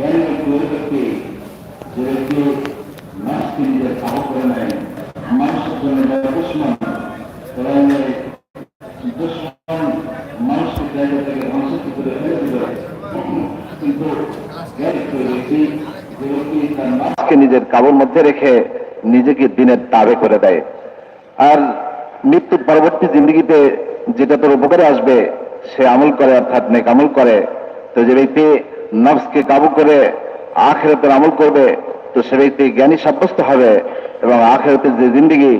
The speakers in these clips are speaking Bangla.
জ্ঞানী ব্যক্তি ওই যে ব্যক্তি মানুষকে নিজের সাহস করে নেয় মানুষের জন্য যারা দুশ্মন তারা দুশ্মন জায়গা থেকে দিল। কিন্তু নিজের কাবুর মধ্যে রেখে নিজেকে দিনের তাবে করে দেয়। আর মৃত্যুর পরবর্তী জিন্দগিতে যেটা তোর উপকারে আসবে, সে আমল করে, অর্থাৎ নেক আমল করে। তো যে ব্যক্তি নফসকে কাবু করে আখেরাতের আমল করবে, তো সে ব্যক্তি জ্ঞানী সাব্যস্ত হবে এবং আখেরাতের যে জিন্দগি,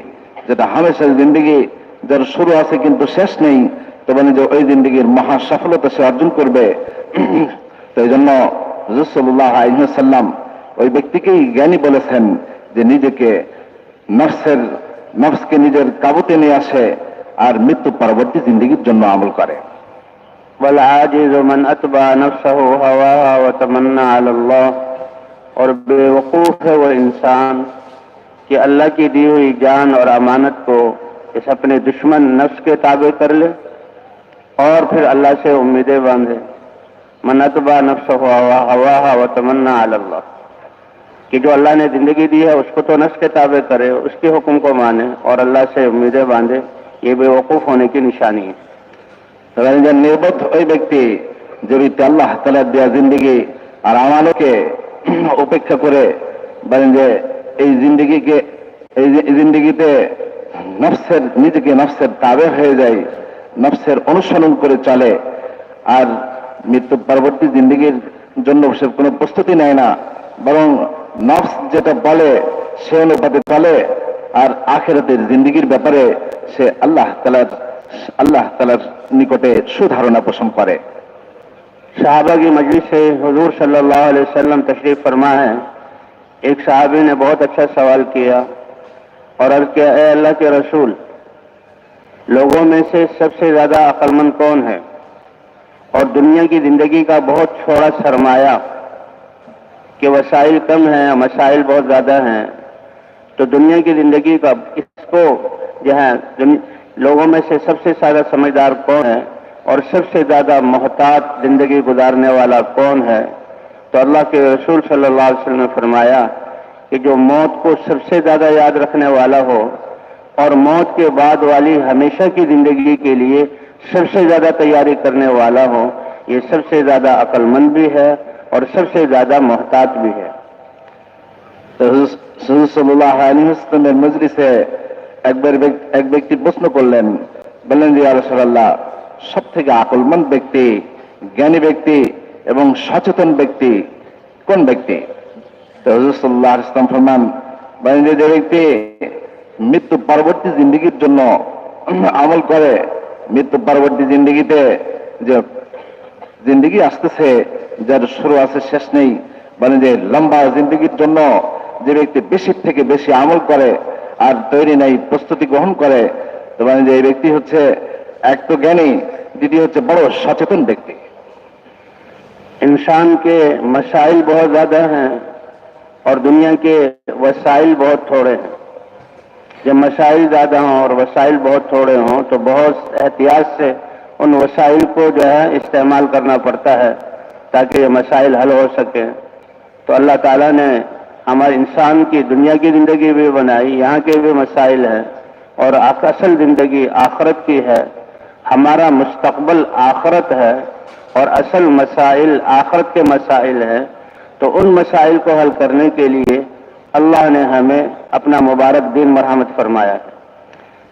যেটা হামেশার জিন্দগি, যার শুরু আছে কিন্তু শেষ নেই, তবে যে ওই জিন্দগির মহা সফলতা সে অর্জন করবে। তো এই জন্য রসুল্লাহ আলহাম ওই ব্যক্তিকেই জ্ঞানী বলেছেন যে নিজেকে নফসের, নফসকে নিজের কাবুতে নিয়ে আসে আর মৃত্যু পরবর্তী জিন্দগির জন্য আমল করে। والعاجز من اتبع نفسه هواها وتمنى على اللہ اور بے وقوف ہے وہ انسان کہ اللہ کی دی ہوئی جان اور امانت کو اس اپنے دشمن نفس کے تابع کر لے اور پھر اللہ سے امیدیں باندھے. من اتبع نفس ہوا ہوا و تمنا اللہ کہ جو اللہ نے زندگی دی ہے اس کو تو نفس کے تابع کرے، اس کے حکم کو مانے اور اللہ سے امیدیں باندھے. یہ بے وقوف ہونے کی نشانی ہے. যে নির্বোধ ওই ব্যক্তি যে আল্লাহ তালা দেওয়া জিন্দগি আর আমানকে উপেক্ষা করে বলেন যে এই জিন্দগিকে, এই এই নফসের, নিজেকে নফসের তাবে হয়ে যায়, নফসের অনুসরণ করে চলে। আর মৃত্যু পরবর্তী জিন্দগির জন্য সে কোনো প্রস্তুতি নেয় না। বরং নফস যেটা বলে, সে অনুপাতে চলে। আর আখেরাতের জিন্দগির ব্যাপারে সে আল্লাহ তালার اللہ তালার نکٹے সুধারণা پسند کرے صحابہ کی مجلس سے حضور صلی اللہ علیہ وسلم تشریف فرما ہے ایک صحابی نے بہت اچھا سوال کیا اور عرض کیا، اے اللہ کے رسول، لوگوں میں سے سب سے زیادہ عقلمند کون ہے؟ اور دنیا کی زندگی کا بہت چھوڑا سرمایہ کہ وسائل کم ہیں مسائل بہت زیادہ ہیں، تو دنیا کی زندگی کا اس کو جو ہے لوگوں میں سے سب سے زیادہ سمجھدار کون ہے اور سب سے زیادہ محتاط زندگی گزارنے والا کون ہے؟ تو اللہ کے رسول صلی اللہ علیہ وسلم نے فرمایا کہ جو موت کو سب سے زیادہ یاد رکھنے والا ہو اور موت کے بعد والی ہمیشہ کی زندگی کے لیے سب سے زیادہ تیاری کرنے والا ہو، یہ سب سے زیادہ عقل مند بھی ہے اور سب سے زیادہ محتاط بھی ہے۔ صلی اللہ علیہ وسلم مجلس ہے একবার এক ব্যক্তি প্রশ্ন করলেন, বললেন যে আল্লাহ সব থেকে আকলমন্দ ব্যক্তি, জ্ঞানী ব্যক্তি এবং সচেতন ব্যক্তি কোন ব্যক্তি? তো হুজুর ইসলাম ফরমান, বলেন যে ব্যক্তি মৃত্যু পরবর্তী জিন্দগির জন্য আমল করে, মৃত্যু পরবর্তী জিন্দগিতে যে জিন্দগি আসতেছে, যার শুরু আছে, শেষ নেই মানে যে, লম্বা জিন্দগির জন্য যে ব্যক্তি বেশি থেকে বেশি আমল করে আর তৈরি নেই، প্রস্তুতি গ্রহণ করে। এবং যে ব্যক্তি হচ্ছে এক তো জ্ঞানী، দ্বিতীয় হচ্ছে বড় সচেতন ব্যক্তি। انسان کے مسائل بہت زیادہ ہیں اور دنیا کے وسائل بہت تھوڑے ہیں جب مسائل زیادہ ہوں اور وسائل بہت تھوڑے ہوں تو بہت احتیاط سے ان وسائل کو جو ہے استعمال کرنا پڑتا ہے تاکہ یہ مسائل حل ہو سکیں تو اللہ تعالیٰ نے ہمارے انسان کی دنیا کی زندگی بھی بنائی، یہاں کے بھی مسائل ہیں اور اصل زندگی آخرت کی ہے۔ ہمارا مستقبل آخرت ہے اور اصل مسائل آخرت کے مسائل ہیں۔ تو ان مسائل کو حل کرنے کے لیے اللہ نے ہمیں اپنا مبارک دین مرحمت فرمایا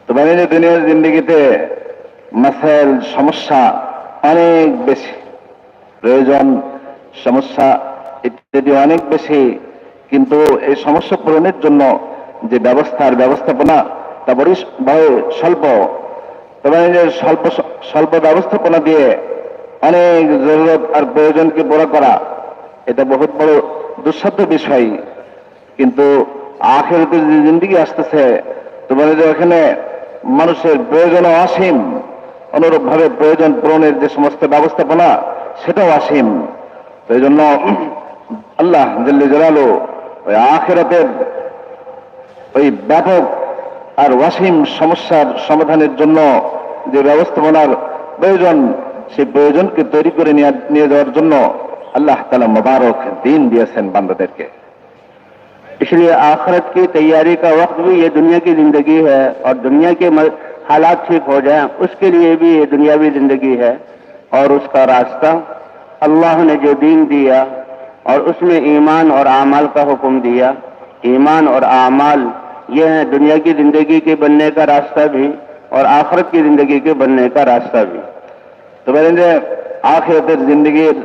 تو میں نے دنیا زندگی تھے مسائل، سمسیا، انیک بیسی۔ প্রয়োজন সমস্যা ইত্যাদি انیک বেশি কিন্তু এই সমস্যা পূরণের জন্য যে ব্যবস্থার ব্যবস্থাপনা, তা বড় স্বল্প। তবে স্বল্প স্বল্প ব্যবস্থাপনা দিয়ে অনেক জরুরত আর প্রয়োজনকে বড় করা, এটা বহুত বড় দুঃসাধ্য বিষয়। কিন্তু আখেরাতে যে জিন্দিগি আসতেছে তোমাদের যে ওখানে মানুষের প্রয়োজন অসীম অনুরূপ ভাবে প্রয়োজন পূরণের যে সমস্ত ব্যবস্থাপনা, সেটাও অসীম। তো এই জন্য আল্লাহ জল্লি জলালো ওই আখেরাতের ওই ব্যাপক আর ওয়াসিম সমস্যার সমাধানের জন্য যে ব্যবস্থাপনার প্রয়োজন، সেই প্রয়োজনকে তৈরি করে নিয়ে যাওয়ার জন্য اللہ تعالی مبارک دین دیا سین بندر کے اس لیے آخرت کی تیاری کا وقت بھی یہ دنیا کی زندگی ہے اور دنیا کے حالات ٹھیک ہو جائیں اس کے لیے بھی یہ دنیاوی زندگی ہے اور اس کا راستہ اللہ نے جو دین دیا और उसमें ईमान और आमाल का हुक्म दिया ईमान और आमाल ये है दुनिया की जिंदगी के बनने का रास्ता भी और आखिरत की जिंदगी के बनने का रास्ता भी তো বলেন যে আখেরাতের জিন্দগির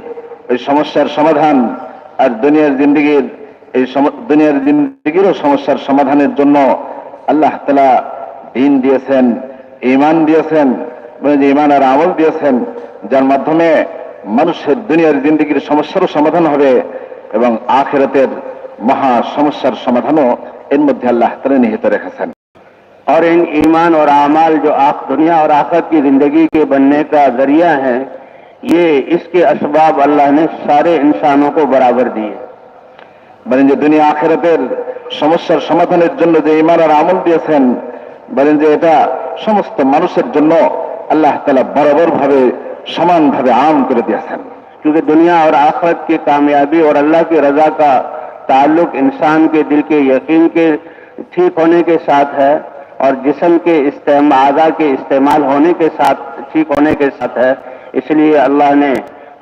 এই সমস্যার সমাধান আর দুনিয়ার জিন্দগির এই সম- দুনিয়ার জিন্দগিরও সমস্যার সমাধানের জন্য আল্লাহ তালা দিন দিয়েছেন ইমান দিয়েছেন বলেন যে ইমান আর আমল দিয়েছেন যার মাধ্যমে মানুষের দুনিয়ার জিন্দগির সমস্যারও সমাধান হবে এবং আখেরাতের মহা সমস্যার সমাধানও এর মধ্যে আল্লাহ তালা নিহিত রেখেছেন और इन ईमान और आमाल जो आख दुनिया और आखिरत की जिंदगी के बनने का जरिया है ये इसके असबाब अल्लाह ने सारे इंसानों को बराबर दिए বলেন যে দুনিয়া আখেরাতের সমস্যার সমাধানের জন্য যে ইমান আর আমল দিয়েছেন বলেন যে এটা সমস্ত মানুষের জন্য আল্লাহ তালা বরাবর ভাবে سمان بھاوے عام کر دیا سن کیونکہ دنیا اور آخرت کی کامیابی اور اللہ کی رضا کا تعلق انسان کے دل کے یقین کے ٹھیک ہونے کے ساتھ ہے اور جسم کے استعمال کے استعمال ہونے کے ساتھ، ٹھیک ہونے کے ساتھ ہے۔ اس لیے اللہ نے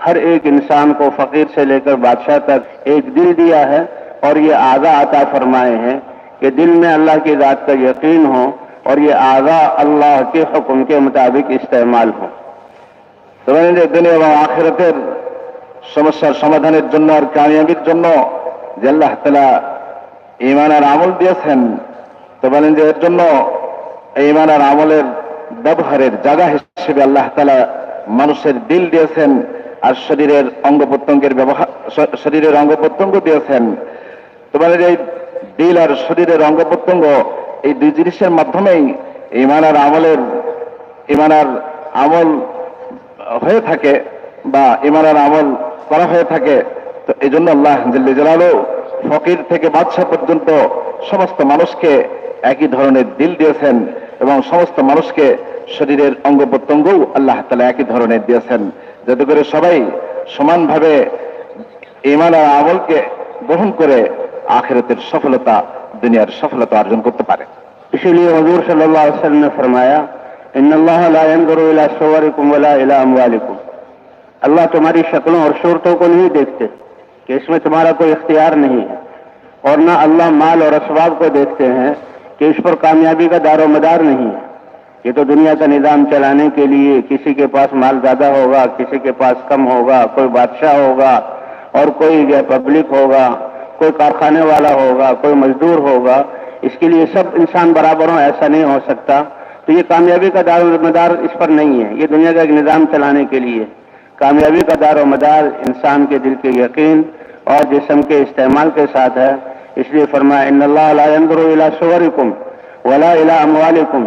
ہر ایک انسان کو فقیر سے لے کر بادشاہ تک ایک دل دیا ہے اور یہ آگاہ عطا فرمائے ہیں کہ دل میں اللہ کی ذات کا یقین ہو اور یہ آگاہ اللہ کے حکم کے مطابق استعمال ہوں দুনিয়া এবং আখেরাতের সমস্যার সমাধানের জন্য আর কামিয়াবির জন্য যে আল্লাহ তালা ইমান আর আমল দিয়েছেন, তো বলেন যে এর জন্য ইমান আর আমলের ব্যবহারের জায়গা হিসেবে আল্লাহ তালা মানুষের দিল দিয়েছেন আর শরীরের অঙ্গ প্রত্যঙ্গের ব্যবহার, শরীরের অঙ্গ প্রত্যঙ্গ দিয়েছেন। তো বলে যে এই দিল আর শরীরের অঙ্গ প্রত্যঙ্গ এই দুই জিনিসের মাধ্যমেই ইমান আর আমলের ইমান আর আমল হয়ে থাকে বা ইমানের আমল করা হয়ে থাকে, তো এই জন্য আল্লাহ জেলালো ফকির থেকে বাদশাহ পর্যন্ত সমস্ত মানুষকে একই ধরনের দিল দিয়েছেন এবং সমস্ত মানুষকে শরীরের অঙ্গ প্রত্যঙ্গও আল্লাহ তালা একই ধরনের দিয়েছেন। যাতে করে সবাই সমানভাবে ইমান আর আমলকে গ্রহণ করে আখেরতের সফলতা, দুনিয়ার সফলতা অর্জন করতে পারে। ইসলিয়ে হজুর সাল্লাহ সাল্লামে ফরমায়া ان اللہ لا ينظر الى صوركم ولا الى اموالكم اللہ تمہاری شکلوں اور صورتوں کو نہیں دیکھتے، کہ اس میں تمہارا کوئی اختیار نہیں ہے۔ اور نہ اللہ مال اور اسباب کو دیکھتے ہیں، کہ اس پر کامیابی کا دار و مدار نہیں ہے۔ یہ تو دنیا کا نظام چلانے کے لیے کسی کے پاس مال زیادہ ہوگا، کسی کے پاس کم ہوگا، کوئی بادشاہ ہوگا، اور کوئی پبلک ہوگا، کوئی کارخانے والا ہوگا، کوئی مزدور ہوگا۔ اس کے لیے سب انسان برابر ہوں، ایسا نہیں ہو سکتا۔ تو یہ کامیابی کا دار و مدار اس پر نہیں ہے۔ یہ دنیا کا ایک نظام چلانے کے لیے۔ کامیابی کا دار و مدار انسان کے دل کے یقین اور جسم کے استعمال کے ساتھ ہے۔ اس لیے فرمایا، ان اللہ علیہ شور کم ولا اموالکم۔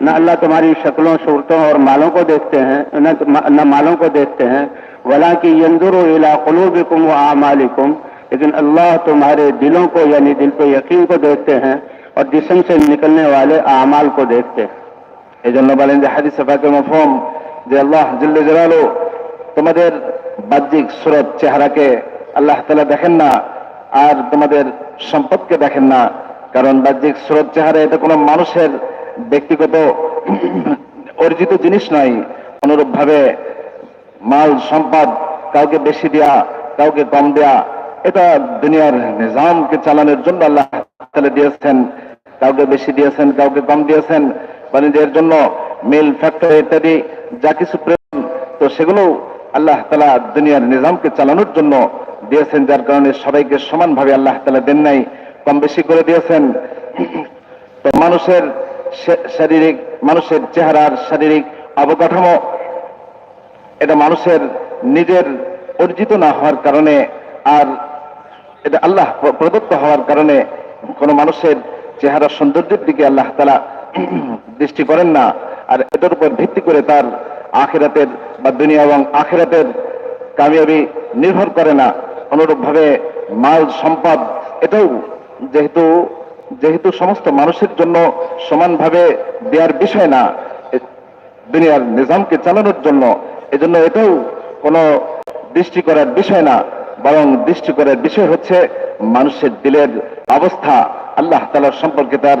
نہ اللہ تمہاری شکلوں، صورتوں اور مالوں کو دیکھتے ہیں، نہ مالوں کو دیکھتے ہیں۔ ولا کہ یندر و الا قلوبکم و اعمالکم لیکن اللہ تمہارے دلوں کو یعنی دل کو یقین کو دیکھتے ہیں اور جسم سے نکلنے والے اعمال کو دیکھتے ہیں۔ এই জন্য বলেন যে হাদিসে পাকে মফহম যে আল্লাহ জিল্লে জালালু তোমাদের বাহ্যিক সুরত চেহারাকে আল্লাহ তালা দেখেন না আর তোমাদের সম্পদকে দেখেন না। কারণ বাহ্যিক সুরত চেহারা এটা কোনো মানুষের ব্যক্তিগত অর্জিত জিনিস নয়। অনুরূপ ভাবে মাল, সম্পদ কাউকে বেশি দেয়া, কাউকে কম দেয়া, এটা দুনিয়ার নিজামকে চালানোর জন্য আল্লাহ তাআলা দিয়েছেন। কাউকে বেশি দিয়েছেন, কাউকে কম দিয়েছেন। এর জন্য মিল, ফ্যাক্টরি ইত্যাদি যা কিছু প্রয়োজন, তো সেগুলো আল্লাহ তালা দুনিয়ার নিজামকে চালানোর জন্য দিয়েছেন, যার কারণে সবাইকে সমানভাবে আল্লাহ তালা দেন নাই, কম বেশি করে দিয়েছেন। তো মানুষের শারীরিক, মানুষের চেহারার শারীরিক অবকাঠামো, এটা মানুষের নিজের অর্জিত না হওয়ার কারণে আর এটা আল্লাহ প্র- প্রদত্ত হওয়ার কারণে কোন মানুষের চেহারা সৌন্দর্যের দিকে আল্লাহ তালা দৃষ্টি করেন না, আর এটার উপর ভিত্তি করে তার আখেরাতের বা দুনিয়া এবং আখেরাতের কামিয়াবি নির্ভর করে না। অনুরূপ ভাবে মাল, সম্পদ, এটাও যেহেতু যেহেতু সমস্ত মানুষের জন্য সমানভাবে দেওয়ার বিষয় না দুনিয়ার নিজামকে চালানোর জন্য, এজন্য এটাও কোনো দৃষ্টি করার বিষয় না, বরং দৃষ্টি করার বিষয় হচ্ছে মানুষের দিলের অবস্থা। আল্লাহ তালার সম্পর্কে তার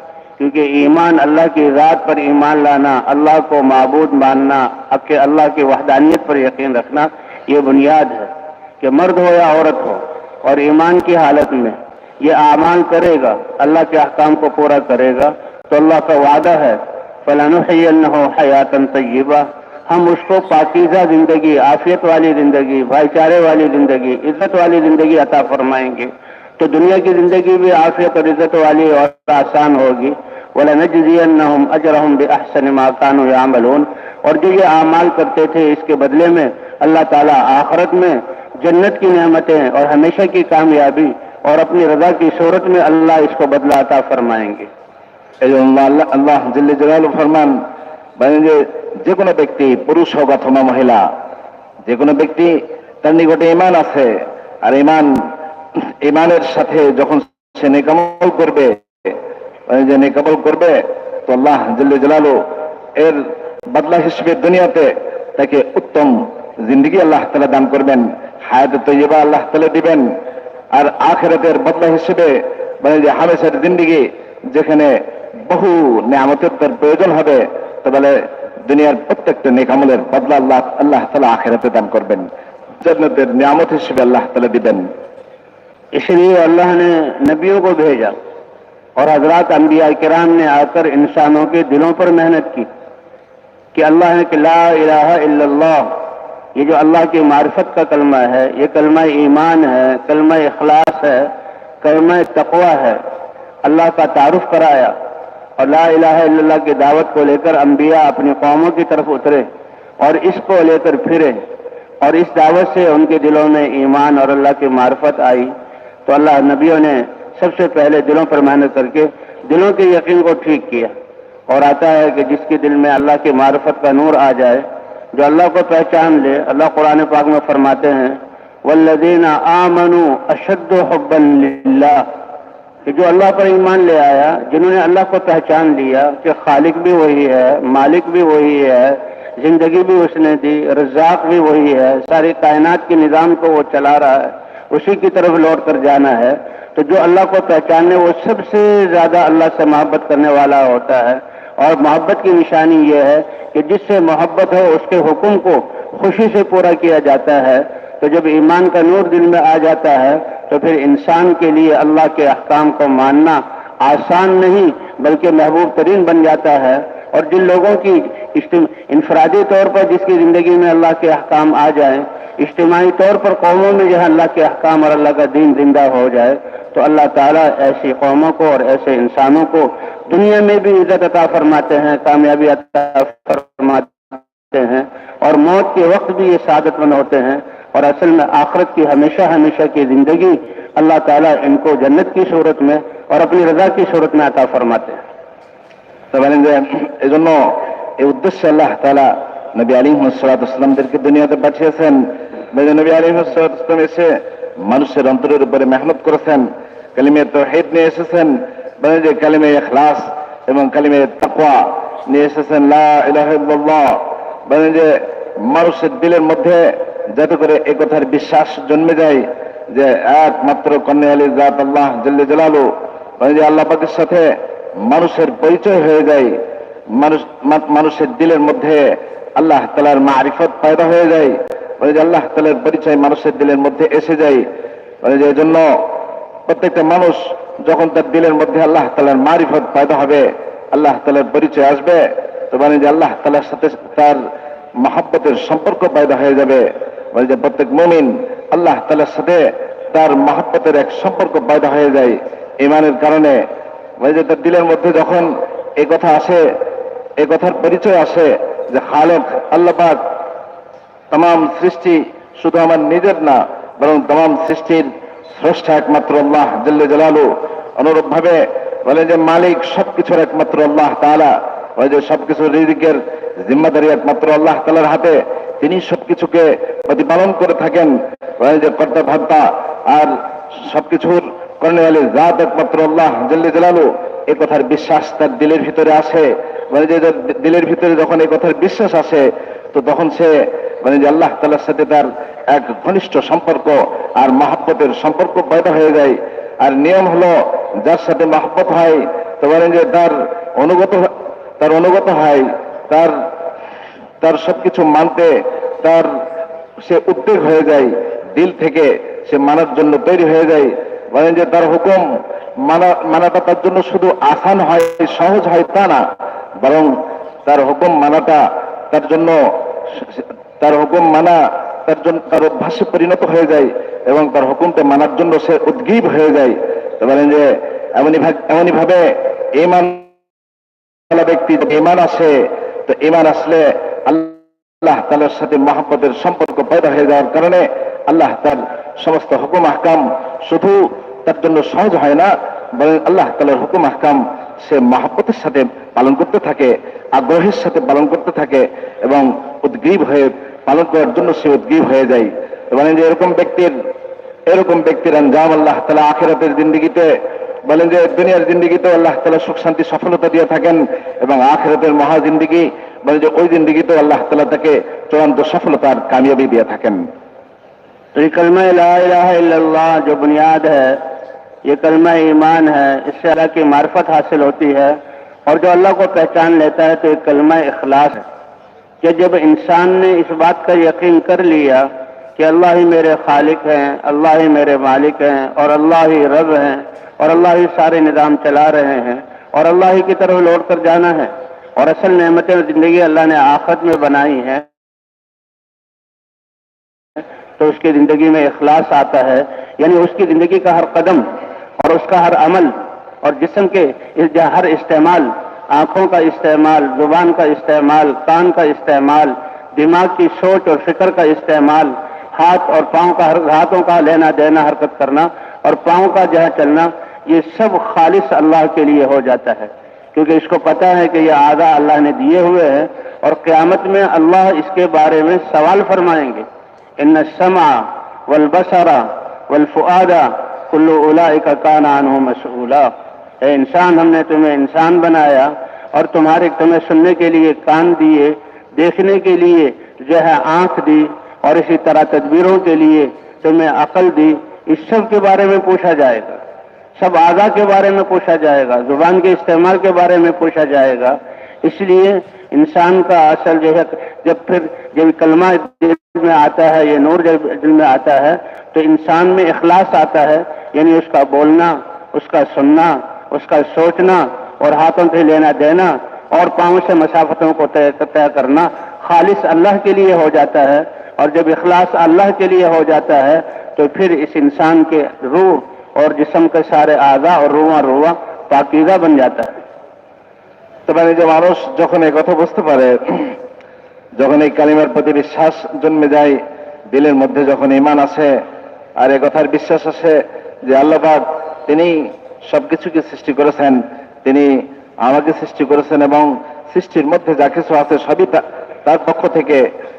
کیونکہ ایمان اللہ کی ذات پر ایمان لانا، اللہ کو معبود ماننا اب کے اللہ کی وحدانیت پر یقین رکھنا، یہ بنیاد ہے کہ مرد ہو یا عورت ہو اور ایمان کی حالت میں یہ اعمال کرے گا، اللہ کے احکام کو پورا کرے گا، تو اللہ کا وعدہ ہے فلاں ہو حیاتن طیبہ ہم اس کو پاکیزہ زندگی، عافیت والی زندگی، بھائی چارے والی زندگی، عزت والی زندگی عطا فرمائیں گے۔ تو دنیا کی زندگی بھی عافیت اور عزت والی اور آسان ہوگی۔ وَلَنَجْزِيَنَّهُمْ أَجْرَهُمْ بِأَحْسَنِ مَا كَانُوا يَعْمَلُونَ۔ اور جو یہ اعمال کرتے تھے اس کے بدلے میں اللہ تعالیٰ آخرت میں جنت کی نعمتیں اور ہمیشہ کی کامیابی اور اپنی رضا کی صورت میں اللہ اس کو بدلہ عطا فرمائیں گے۔ اللہ اللہ جل جلال فرمان بنیں جے جے کنے بیکتی پروش ہوگا تھوما محلہ جے کنے بیکتی تنی নিকটে ایمان آسے، اور ایمان ইমানের সাথে যখন সে নেকামল করবে যে নেকামল করবে, তো আল্লাহ জিল্লে এর বদলা হিসেবে দুনিয়াতে তাকে উত্তম জিন্দগি আল্লাহ তালা দান করবেন, হায়াত তৈবা আল্লাহ তালা দিবেন, আর আখেরাতের বদলা হিসেবে মানে যে হামেশার জিন্দিগি যেখানে বহু নিয়ামতের তার প্রয়োজন হবে, তো বলে দুনিয়ার প্রত্যেকটা নেকামলের বদলা আল্লাহ আল্লাহ তালা আখেরাতে দান করবেন, জান্নাতের নিয়ামত হিসেবে আল্লাহ তালা দিবেন। اس لیے اللہ نے نبیوں کو بھیجا اور حضرات انبیاء کرام نے آ کر انسانوں کے دلوں پر محنت کی کہ اللہ نے کہ لا الہ الا اللہ، یہ جو اللہ کی معرفت کا کلمہ ہے، یہ کلمہ ایمان ہے، کلمہ اخلاص ہے، کلمہ تقوا ہے، اللہ کا تعارف کرایا اور لا الہ الا اللہ کی دعوت کو لے کر انبیاء اپنی قوموں کی طرف اترے اور اس کو لے کر پھرے اور اس دعوت سے ان کے دلوں میں ایمان اور اللہ کی معرفت آئی۔ تو اللہ نبیوں نے سب سے پہلے دلوں پر محنت کر کے دلوں کے یقین کو ٹھیک کیا اور آتا ہے کہ جس کے دل میں اللہ کی معرفت کا نور آ جائے، جو اللہ کو پہچان لے، اللہ قرآن پاک میں فرماتے ہیں والذین آمنوا اشد حبا للہ کہ جو اللہ پر ایمان لے آیا، جنہوں نے اللہ کو پہچان لیا کہ خالق بھی وہی ہے، مالک بھی وہی ہے، زندگی بھی اس نے دی، رزاق بھی وہی ہے، ساری کائنات کے نظام کو وہ چلا رہا ہے۔ اسی کی طرف لوٹ کر جانا ہے۔ تو جو اللہ کو پہچانے وہ سب سے زیادہ اللہ سے محبت کرنے والا ہوتا ہے۔ اور محبت کی نشانی یہ ہے کہ جس سے محبت ہو، اس کے حکم کو خوشی سے پورا کیا جاتا ہے۔ تو جب ایمان کا نور دل میں آ جاتا ہے، تو پھر انسان کے لیے اللہ کے احکام کو ماننا آسان نہیں، بلکہ محبوب ترین بن جاتا ہے۔ اور جن لوگوں کی انفرادی طور پر جس کی زندگی میں اللہ کے احکام آ جائیں، اجتماعی طور پر قوموں میں جہاں اللہ کے احکام اور اللہ کا دین زندہ ہو جائے، تو اللہ تعالیٰ ایسی قوموں کو اور ایسے انسانوں کو دنیا میں بھی عزت عطا فرماتے ہیں، کامیابی عطا فرماتے ہیں اور موت کے وقت بھی یہ سعادت مند ہوتے ہیں۔ اور اصل میں آخرت کی ہمیشہ ہمیشہ کی زندگی اللہ تعالیٰ ان کو جنت کی صورت میں اور اپنی رضا کی صورت میں عطا فرماتے ہیں۔ বলেন যে এই জন্য এই উদ্দেশ্যে আল্লাহ তালা নবী আলী সালাতামদেরকে দুনিয়াতে পাঠিয়েছেন। নবী আলী সালাতাম এসে মানুষের অন্তরের উপরে মেহনত করেছেন, কালিমে তহিদ নিয়ে এসেছেন বলে যে কালিমে এখলাস এবং কালিমে তাকওয়া নিয়ে এসেছেন, লা ইলাহা ইল্লাল্লাহ। যে মানুষের দিলের মধ্যে যাতে করে এ কথার বিশ্বাস জন্মে যায় যে একমাত্র কন্যা আলী জাত আল্লাহ জল্লে জালালু মানে যে আল্লাহ পাকের সাথে মানুষের পরিচয় হয়ে যায়, মানুষ মানুষের দিলের মধ্যে আল্লাহ তালার মারিফত পায়দা হয়ে যায় মানে যে আল্লাহ তালের পরিচয় মানুষের দিলের মধ্যে এসে যায় মানে যে জন্য প্রত্যেকটা মানুষ যখন তার দিলের মধ্যে আল্লাহ তালার মারিফত পায়দা হবে, আল্লাহ তালার পরিচয় আসবে, তো মানে যে আল্লাহ তালার সাথে তার মহাব্বতের সম্পর্ক পয়দা হয়ে যাবে মানে যে প্রত্যেক মমিন আল্লাহ তালার সাথে তার মহাব্বতের এক সম্পর্ক পয়দা হয়ে যায়, ইমানের কারণে যে তার দিলের মধ্যে যখন এই কথা আসে এই কথার পরিচয় আসে যে খালেক আল্লাহ পাক তাম সৃষ্টি শুধু আমার নিজের না, বরং তাম সৃষ্টির স্রষ্টা একমাত্র আল্লাহ জল্লে জালালু। অনুরূপ ভাবে বলে যে মালিক সবকিছুর একমাত্র আল্লাহ তাআলা ওই যে সবকিছু রিজিকের জিম্মাদারি একমাত্র আল্লাহ তালার হাতে, তিনি সবকিছুকে প্রতিপালন করে থাকেন। ওই যে কর্তা ভাত্তা আর সবকিছুর কর্ণে আলী জাত একমাত্র আল্লাহ জল্লে জালালু, এ কথার বিশ্বাস তার দিলের ভিতরে আসে। মানে যে দিলের ভিতরে যখন এই কথার বিশ্বাস আসে, তো তখন সে মানে যে আল্লাহ তালার সাথে তার এক ঘনিষ্ঠ সম্পর্ক আর মহাব্বতের সম্পর্ক পয়দা হয়ে যায়। আর নিয়ম হলো, যার সাথে মহাব্বত হয়, তো বলেন যে তার অনুগত তার অনুগত হয়, তার তার সবকিছু মানতে তার সে উদ্বেগ হয়ে যায়, দিল থেকে সে মানার জন্য তৈরি হয়ে যায়। বলেন যে তার হুকুম মানা মানাটা তার জন্য শুধু আসান হয়, সহজ হয় তা না। বরং তার হুকুম মানাটা তার জন্য, তার হুকুম মানা তার জন্য তার অভ্যাসে পরিণত হয়ে যায় এবং তার হুকুমটা মানার জন্য সে উদ্গীব হয়ে যায়। বলেন যে এমনই এমনই ভাবে ইমান ব্যক্তি ইমান আসে, তো ইমান আসলে আল্লাহ তালার সাথে মহাব্বতের সম্পর্ক পয়দা হয়ে যাওয়ার কারণে আল্লাহ তার সমস্ত হুকুম আহকাম শুধু তার জন্য সহজ হয় না, বরং আল্লাহ তালার হুকুম আহকাম সে মহাব্বতের সাথে পালন করতে থাকে, আগ্রহের সাথে পালন করতে থাকে এবং উদ্গ্রীব হয়ে পালন করার জন্য সে উদ্গ্রীব হয়ে যায়। বলেন যে এরকম ব্যক্তির এরকম ব্যক্তির আঞ্জাম আল্লাহ তালা আখেরাতের জিন্দিগিতে, বলেন যে দুনিয়ার জিন্দিগিতে আল্লাহ তালা সুখ শান্তি সফলতা দিয়ে থাকেন এবং আখেরাতের মহা জিন্দিগি মানে যে ওই জিন্দিগিতে আল্লাহ তালা তাকে চূড়ান্ত সফলতার কামিয়াবি দিয়ে থাকেন। تو یہ کلمہ لا الہ الا اللہ جو بنیاد ہے یہ کلمہ ایمان ہے اس سے اللہ کی معرفت حاصل ہوتی ہے اور جو اللہ کو پہچان لیتا ہے تو یہ کلمہ اخلاص ہے۔ کہ جب انسان نے اس بات کا یقین کر لیا کہ اللہ ہی میرے خالق ہیں، اللہ ہی میرے مالک ہیں اور اللہ ہی رب ہیں اور اللہ ہی سارے نظام چلا رہے ہیں اور اللہ ہی کی طرف لوٹ کر جانا ہے اور اصل نعمتیں اور زندگی اللہ نے آخت میں بنائی ہیں، تو اس کی زندگی میں اخلاص آتا ہے۔ یعنی اس کی زندگی کا ہر قدم اور اس کا ہر عمل اور جسم کے ہر استعمال، آنکھوں کا استعمال، زبان کا استعمال، کان کا استعمال، دماغ کی سوچ اور فکر کا استعمال، ہاتھ اور پاؤں کا ہر ہاتھوں کا لینا دینا، حرکت کرنا اور پاؤں کا جہاں چلنا، یہ سب خالص اللہ کے لیے ہو جاتا ہے۔ کیونکہ اس کو پتہ ہے کہ یہ آدھا اللہ نے دیے ہوئے ہیں اور قیامت میں اللہ اس کے بارے میں سوال فرمائیں گے۔ ان سما والبصر والفؤاد کل اولئک کان عنہ مسئولا۔ اے انسان، ہم نے تمہیں انسان بنایا اور تمہارے، تمہیں سننے کے لیے کان دیے، دیکھنے کے لیے جو ہے آنکھ دی اور اسی طرح تدبیروں کے لیے تمہیں عقل دی۔ اس سب کے بارے میں پوچھا جائے گا۔ سب آزا کے بارے میں پوچھا جائے گا، زبان کے استعمال کے بارے میں پوچھا جائے گا۔ اس لیے انسان کا اصل جو ہے، جب پھر جب کلمہ دل میں آتا ہے یہ نور جب دل میں آتا ہے، تو انسان میں اخلاص آتا ہے۔ یعنی اس کا بولنا، اس کا سننا، اس کا سوچنا اور ہاتھوں سے لینا دینا اور پاؤں سے مسافتوں کو طے کرنا خالص اللہ کے لیے ہو جاتا ہے۔ اور جب اخلاص اللہ کے لیے ہو جاتا ہے، تو پھر اس انسان کے روح और जिस्म के सारे आज़ा और रुआ रुआ पाकीज़ा बन जाता है তো মানে যে মানুষ যখন এই কথা বুঝতে পারে যখন এই কালিমার প্রতি বিশ্বাস জন্মে যায় দিলের মধ্যে যখন ইমান আসে আর এ কথার বিশ্বাস আসে যে আল্লাহবাদ তিনি সবকিছুকে সৃষ্টি করেছেন তিনি আমাকে সৃষ্টি করেছেন এবং সৃষ্টির মধ্যে যা কিছু আছে সবই তা- তার পক্ষ থেকে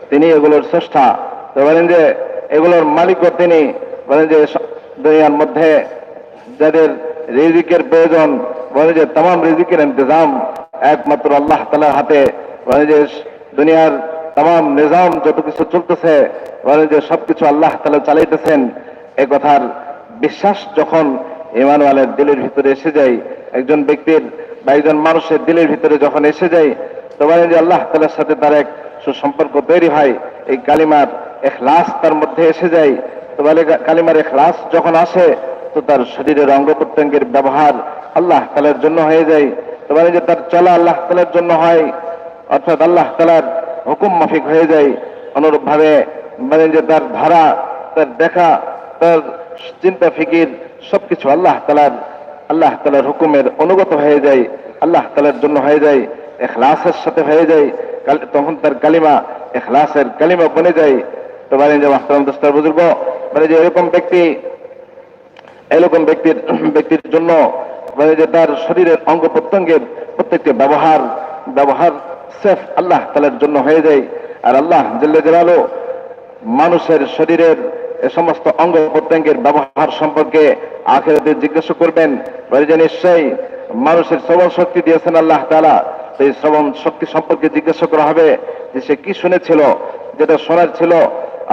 তিনি এগুলোর স্রষ্টা তো বলেন যে এগুলোর মালিকও তিনি বলেন যে স- দুনিয়ার মধ্যে যাদের রিজিকের প্রয়োজন, বলে যে তাম রিজিকের ইন্তজাম, একমাত্র আল্লাহ তালার হাতে, বলে যে দুনিয়ার তাম নিজাম যত কিছু চলতেছে, বলে যে সবকিছু আল্লাহ তালা চালাইতেছেন। এ কথার বিশ্বাস যখন ইমানওয়ালের দিলের ভিতরে এসে যায়, একজন ব্যক্তির বা একজন মানুষের দিলের ভিতরে যখন এসে যায়, তো বলেন যে আল্লাহ তালার সাথে তার এক সুসম্পর্ক তৈরি হয়, এই কালিমার এখলাস তার মধ্যে এসে যায়। তো কালিমার এখলাস যখন আসে, তো তার শরীরের অঙ্গ প্রত্যঙ্গের ব্যবহার আল্লাহ তালার জন্য হয়ে যায়। তো মানে যে তার চলা আল্লাহ তালার জন্য হয়, অর্থাৎ আল্লাহ তালার হুকুম মাফিক হয়ে যায়। অনুরূপ ভাবে মানে যে তার ধারা, তার দেখা, তার চিন্তা, ফিকির, সবকিছু আল্লাহ তালার আল্লাহ তালার হুকুমের অনুগত হয়ে যায়, আল্লাহ তালার জন্য হয়ে যায়, এখলাসের সাথে হয়ে যায়। তখন তার কালিমা এখলাসের কালিমা বনে যায়। তো বলেন যে মাস্টার দোস্তার বুজুর্গ মানে যে এরকম ব্যক্তি, এরকম ব্যক্তির ব্যক্তির জন্য মানে যে তার শরীরের অঙ্গ প্রত্যঙ্গের প্রত্যেকটি ব্যবহার ব্যবহার সেফ আল্লাহ তালের জন্য হয়ে যায়। আর আল্লাহ জেলে জেলালো মানুষের শরীরের এ সমস্ত অঙ্গ প্রত্যঙ্গের ব্যবহার সম্পর্কে আখেরাতে জিজ্ঞাসা করবেন। বলে যে নিশ্চয়ই মানুষের শ্রবণ শক্তি দিয়েছেন আল্লাহ তালা এই শ্রবণ শক্তি সম্পর্কে জিজ্ঞাসা করা হবে যে সে কি শুনেছিল, যেটা শোনার ছিল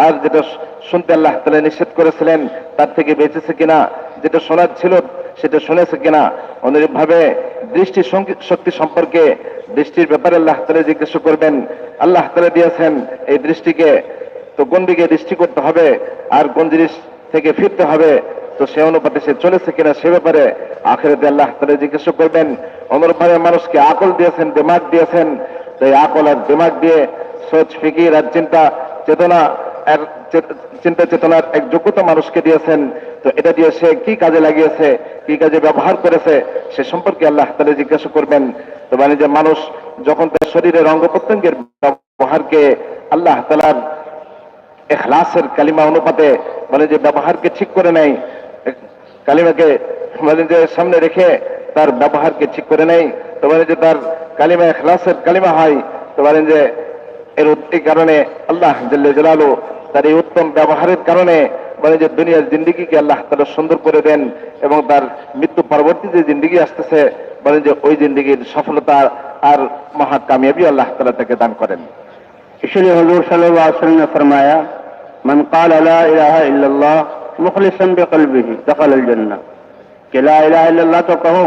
আর যেটা শুনতে আল্লাহ তালা নিষেধ করেছিলেন, তার থেকে বেঁচেছে কিনা, যেটা শোনার ছিল, সেটা শুনেছে কিনা অনুরূপ ভাবে দৃষ্টি শক্তি সম্পর্কে দৃষ্টির ব্যাপারে আল্লাহ তালা জিজ্ঞাসা করবেন। আল্লাহ তালা দিয়েছেন এই দৃষ্টিকে, তো কোন দিকে দৃষ্টি করতে হবে আর কোন জিনিস থেকে ফিরতে হবে, তো সে অনুপাতে সে চলেছে কিনা সে ব্যাপারে আখেরাতে আল্লাহ তালা জিজ্ঞাসা করবেন। অনুরূপভাবে মানুষকে আকল দিয়েছেন, দিমাগ দিয়েছেন তো এই আকল আর দিমাগ দিয়ে সোচ ফিকির আর চিন্তা চেতনা চিন্তা চেতনার এক যোগ্যতা মানুষকে দিয়েছেন। তো এটা দিয়ে সে কি কাজে লাগিয়েছে, কি কাজে ব্যবহার করেছে, সে সম্পর্কে আল্লাহ তালা জিজ্ঞাসা করবেন। তো মানে যে মানুষ যখন তার শরীরের অঙ্গ প্রত্যঙ্গের ব্যবহারকে আল্লাহ তালার এখলাসের কালিমা অনুপাতে মানে যে ব্যবহারকে ঠিক করে নেয়, কালিমাকে মানে যে সামনে রেখে তার ব্যবহারকে ঠিক করে নেয়। তো মানে যে তার কালিমা এখলাসের কালিমা হয়। তো মানে যে এর এই কারণে আল্লাহ জল্লে জলালু তার এই উত্তম ব্যবহারের কারণে মানে যে দুনিয়ার জিন্দিগিকে আল্লাহ তারা সুন্দর করে দেন এবং তার মৃত্যু পরবর্তী যে জিন্দিগি আসতেছে বলেন যে ওই জিন্দিগির সফলতা আর মহা কামিয়াবি আল্লাহ তালা তাকে দান করেন इसलिए हजूर सल्लल्लाहु अलैहि वसल्लम ने फरमाया मन काल ला इलाहा इल्लल्लाह मुखलिसन बिक़ल्बिही दखल अल जन्नह कि ला इलाहा इल्लल्लाह तो कहो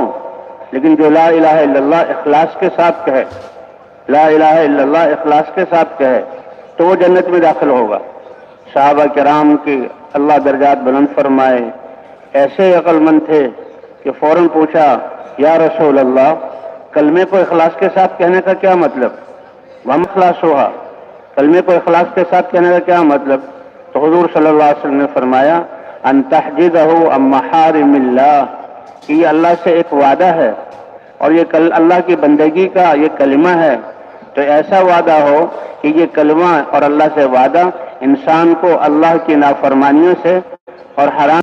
लेकिन जो ला इलाहा इल्लल्लाह इखलास के साथ कहे لا الہ الا اللہ اخلاص کے ساتھ کہے تو وہ جنت میں داخل ہوگا۔ صحابہ کرام کے اللہ درجات بلند فرمائے۔ ایسے عقل مند تھے کہ فوراً پوچھا، یا رسول اللہ، کلمے کو اخلاص کے ساتھ کہنے کا کیا مطلب؟ ہم اخلاص ہوا کلمے کو اخلاص کے ساتھ کہنے کا کیا مطلب؟ تو حضور صلی اللہ علیہ وسلم نے فرمایا، ان تحجد ہو محارم اللہ۔ کہ یہ اللہ سے ایک وعدہ ہے اور یہ اللہ کی بندگی کا یہ کلمہ ہے۔ تو ایسا وعدہ ہو کہ یہ کلمہ اور اللہ سے وعدہ انسان کو اللہ کی نافرمانیوں سے اور حرام